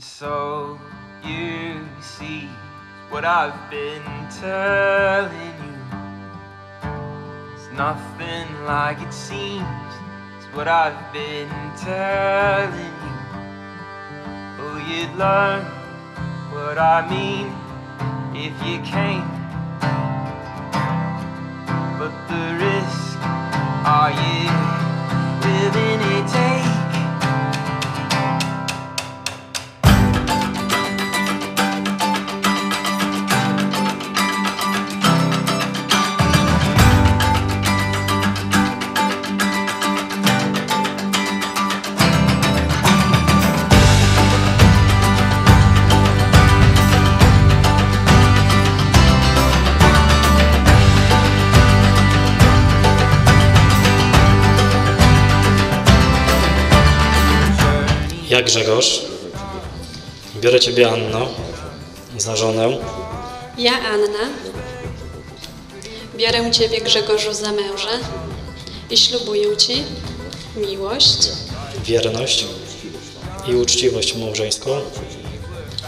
So you see what I've been telling you. It's nothing like it seems. It's what I've been telling you. Oh, you'd learn what I mean if you came. But the Ja Grzegorz, biorę Ciebie Anno za żonę. Ja, Anna, biorę Ciebie, Grzegorzu, za męża i ślubuję Ci miłość wierność i uczciwość małżeńską.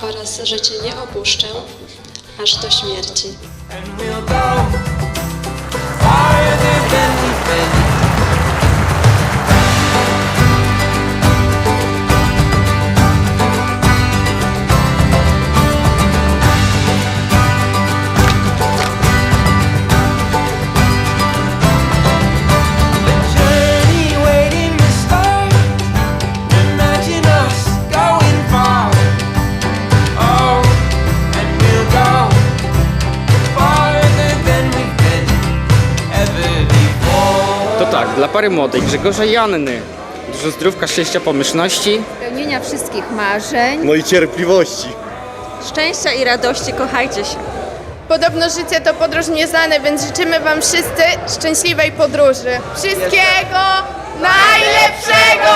oraz, że Cię nie opuszczę aż do śmierci. Tak, dla pary młodej Grzegorza i Anny. Dużo zdrówka, szczęścia, pomyślności. spełnienia wszystkich marzeń. No i cierpliwości. Szczęścia i radości, kochajcie się. Podobno życie to podróż nieznane, więc życzymy Wam wszyscy szczęśliwej podróży. Wszystkiego najlepszego!